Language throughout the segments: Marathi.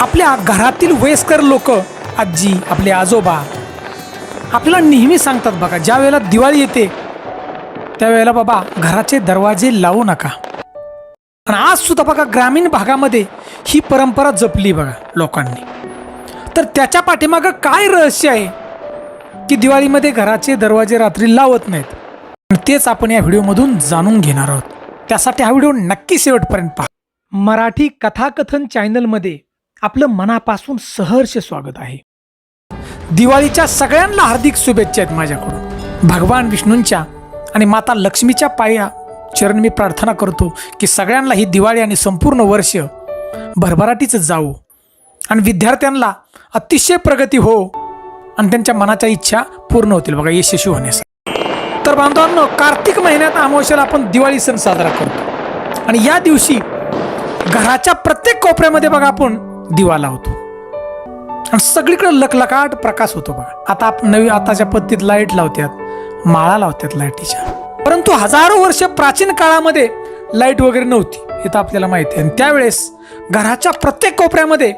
आपल्या घरातील वयस्कर लोक आजी आपले आजोबा आपल्याला नेहमी सांगतात बघा ज्या वेळेला दिवाळी येते त्यावेळेला बाबा घराचे दरवाजे लावू नका. आणि आज सुद्धा बघा ग्रामीण भागामध्ये ही परंपरा जपली बघा लोकांनी. तर त्याच्या पाठीमागं काय रहस्य आहे? की दिवाळीमध्ये घराचे दरवाजे रात्री लावत नाहीत. आणि तेच आपण या व्हिडिओमधून जाणून घेणार आहोत. त्यासाठी हा व्हिडिओ नक्की शेवटपर्यंत पहा. मराठी कथाकथन चॅनलमध्ये आपलं मनापासून सहर्ष स्वागत आहे. दिवाळीच्या सगळ्यांना हार्दिक शुभेच्छा आहेत माझ्याकडून. भगवान विष्णूंच्या आणि माता लक्ष्मीच्या पाया चरण मी प्रार्थना करतो की सगळ्यांना ही दिवाळी आणि संपूर्ण वर्ष भरभराटीचं जावो. आणि विद्यार्थ्यांना अतिशय प्रगती हो आणि त्यांच्या मनाच्या इच्छा पूर्ण होतील. बघा यशस्वी होण्यास तर बांधवांनो कार्तिक महिन्यात अमावस्याला आपण दिवाळी सण साजरा करतो. आणि या दिवशी घराच्या प्रत्येक कोपऱ्यामध्ये बघा आपण दिवा लावतो आणि सगळीकडे लखलखाट प्रकाश होतो बघा. आता आप नवी आताच्या पद्धतीत लाइट लावतात माळा लावतात लाईटीच्या परंतु हजारो वर्ष प्राचीन काळामध्ये लाइट वगैरे नव्हती हे तर आपल्याला माहिती आहे. आणि त्यावेळेस घराच्या प्रत्येक कोपऱ्यामध्ये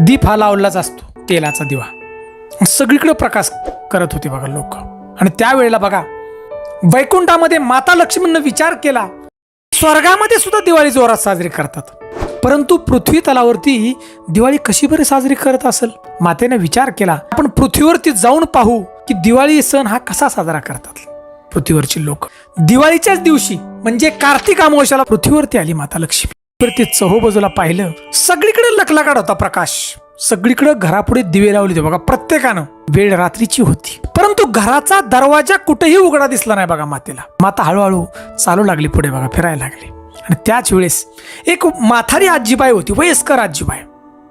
दीप हा लावलाच असतो तेलाचा दिवा. सगळीकडे प्रकाश करत होते बघा लोक. आणि त्यावेळेला बघा वैकुंठामध्ये माता लक्ष्मीनं विचार केला स्वर्गामध्ये सुद्धा दिवाळी जोरात साजरी करतात. परंतु पृथ्वी तलावरती दिवाळी कशी बरी साजरी करत असेल? मातेने विचार केला आपण पृथ्वीवरती जाऊन पाहू की दिवाळी सण हा कसा साजरा करतात. पृथ्वीवरची लोक. दिवाळीच्याच दिवशी म्हणजे कार्तिक अमावश्याला पृथ्वीवरती आली माता लक्ष्मी. तर ते पाहिलं सगळीकडे लकलाकाट होता प्रकाश. सगळीकडे घरापुढे दिवे लावले होते बघा प्रत्येकानं. वेळ रात्रीची होती. परंतु घराचा दरवाजा कुठेही उघडा दिसला नाही बघा मातेला. माता हळूहळू चालू लागली पुढे बघा फिरायला लागली. आणि त्याच वेळेस एक माथारी आजीबाई होती वयस्कर आजीबाई.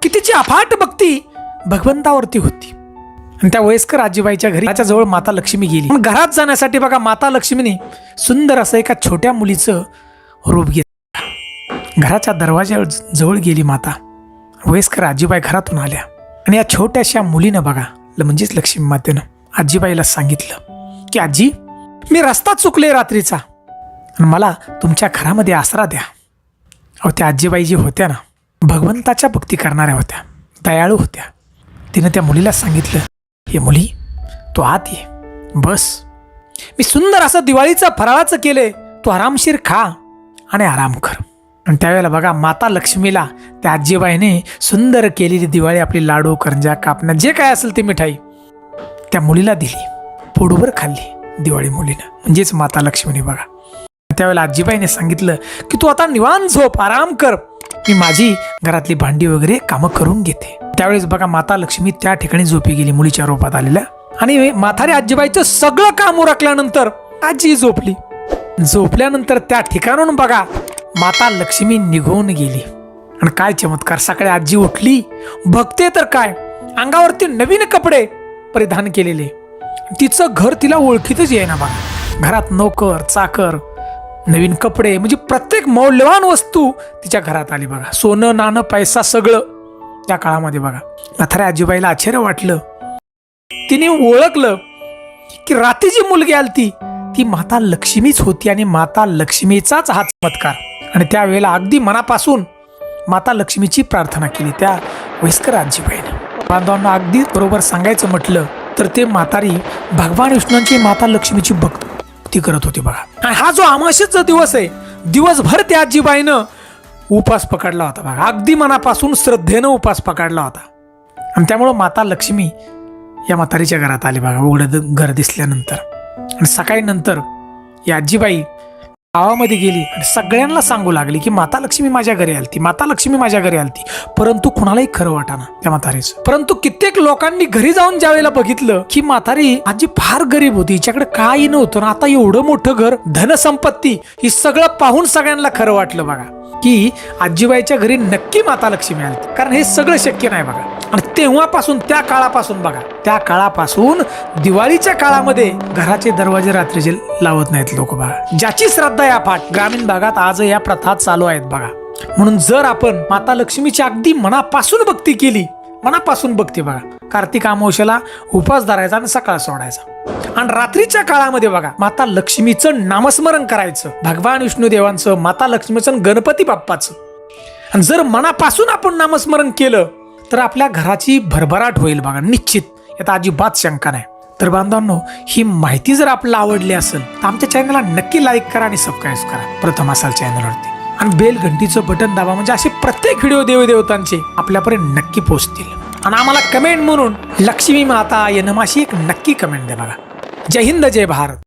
की तिची अफाट भक्ती भगवंतावरती होती. आणि त्या वयस्कर आजीबाईच्या घरी त्याच्याजवळ माता लक्ष्मी गेली. घरात जाण्यासाठी बघा माता लक्ष्मीने सुंदर असं एका छोट्या मुलीचं रूप घेतलं घराच्या दरवाजा जवळ गेली माता. वयस्कर आजीबाई घरातून आल्या. आणि या छोट्याशा मुलीनं बघा ल- म्हणजेच लक्ष्मी मातेनं आजीबाईला सांगितलं की आजी मी रस्ता चुकले रात्रीचा. आणि मला तुमच्या घरामध्ये आसरा द्या. अहो त्या आजीबाई जी होत्या ना भगवंताच्या भक्ती करणाऱ्या होत्या दयाळू होत्या. तिनं त्या मुलीला सांगितलं हे मुली तू आत ये बस. मी सुंदर असं दिवाळीचं फराळाचं केले तू आरामशीर खा आणि आराम कर. आणि त्यावेळेला बघा माता लक्ष्मीला त्या आजीबाईने सुंदर केलेली दिवाळी आपली लाडू करंजा कापण्या जे काय असेल ते मिठाई त्या मुलीला दिली. पोटभर खाल्ली दिवाळी मुलीनं. म्हणजेच माता लक्ष्मीने बघा. त्यावेळेला आजीबाईने सांगितलं की तू आता निवांत झोप आराम कर. मी माझी घरातली भांडी वगैरे कामं करून घेते. त्यावेळेस बघा माता लक्ष्मी त्या ठिकाणी झोपी गेली मुलीच्या रूपात आलेल्या. आणि माथारी आजीबाईचं सगळं काम उरकल्यानंतर आजी झोपली. झोपल्यानंतर त्या ठिकाणून बघा माता लक्ष्मी निघून गेली. आणि काय चमत्कार सकाळी आजी उठली. बघते तर काय अंगावरती नवीन कपडे परिधान केलेले. तिचं घर तिला ओळखीतच येईना बघा. घरात नोकर चाकर नवीन कपडे म्हणजे प्रत्येक मौल्यवान वस्तू तिच्या घरात आली बघा. सोनं नाणं पैसा सगळं त्या काळामध्ये बघा. म्हाताऱ्या आजीबाईला आश्चर्य वाटलं. तिने ओळखलं की रात्री जी मुलगी आली ती माता लक्ष्मीच होती आणि माता लक्ष्मीचाच हा चमत्कार. आणि त्यावेळेला अगदी मनापासून माता लक्ष्मीची प्रार्थना केली त्या वयस्कर आजीबाईने. बांधवांना अगदी बरोबर सांगायचं म्हटलं तर ते म्हातारी भगवान विष्णूंची माता लक्ष्मीची भक्त. ती करत होती बघा. आणि हा जो आमाशेचा दिवस आहे दिवसभर त्या आजीबाईनं उपास पकडला होता बघा. अगदी मनापासून श्रद्धेनं उपास पकडला होता. आणि त्यामुळं माता लक्ष्मी या म्हातारीच्या घरात आली बघा. उघडं द- घर दिसल्यानंतर. आणि सकाळी नंतर या आजीबाई गावामध्ये गेली आणि सगळ्यांना सांगू लागली की माता लक्ष्मी माझ्या घरी आलती माता लक्ष्मी माझ्या घरी आलती. परंतु कुणालाही खरं वाटाना त्या म्हातारीचं. परंतु कित्येक लोकांनी घरी जाऊन ज्यावेळेला बघितलं की म्हातारी आजी फार गरीब होती हिच्याकडे काही नव्हतं ना आता एवढं मोठं घर धनसंपत्ती ही सगळं पाहून सगळ्यांना खरं वाटलं बघा. की आजीबाईच्या घरी नक्की माता लक्ष्मी आली. कारण हे सगळं शक्य नाही बघा. आणि तेव्हापासून त्या काळापासून बघा त्या काळापासून दिवाळीच्या काळामध्ये घराचे दरवाजे रात्रीचे लावत नाहीत लोक बघा. ज्याची श्रद्धा या फाट ग्रामीण भागात आज या प्रथा चालू आहेत बघा. म्हणून जर आपण माता लक्ष्मीची अगदी मनापासून भक्ती केली मनापासून भक्ती बघा. कार्तिक अमावश्याला उपास धरायचा आणि सकाळ सोडायचा. आणि रात्रीच्या काळामध्ये बघा माता लक्ष्मीचं नामस्मरण करायचं. भगवान विष्णू देवांचं माता लक्ष्मीचं गणपती बाप्पाचं. आणि जर मनापासून आपण नामस्मरण केलं तर आपल्या घराची भरभराट होईल बघा निश्चित. यात अजिबात शंका नाही. तर बांधवांनो ही माहिती जर आपल्याला आवडली असेल तर आमच्या चॅनलला नक्की लाईक करा आणि सबस्क्राईब करा. प्रथम असाल चॅनलवरती आणि बेल घंटीचं बटन दाबा म्हणजे असे प्रत्येक व्हिडिओ देवदेवतांचे आपल्यापर्यंत नक्की पोहोचतील. आणि आम्हाला कमेंट म्हणून लक्ष्मी माता यनमाशी एक नक्की कमेंट द्या बघा जय हिंद जय भारत.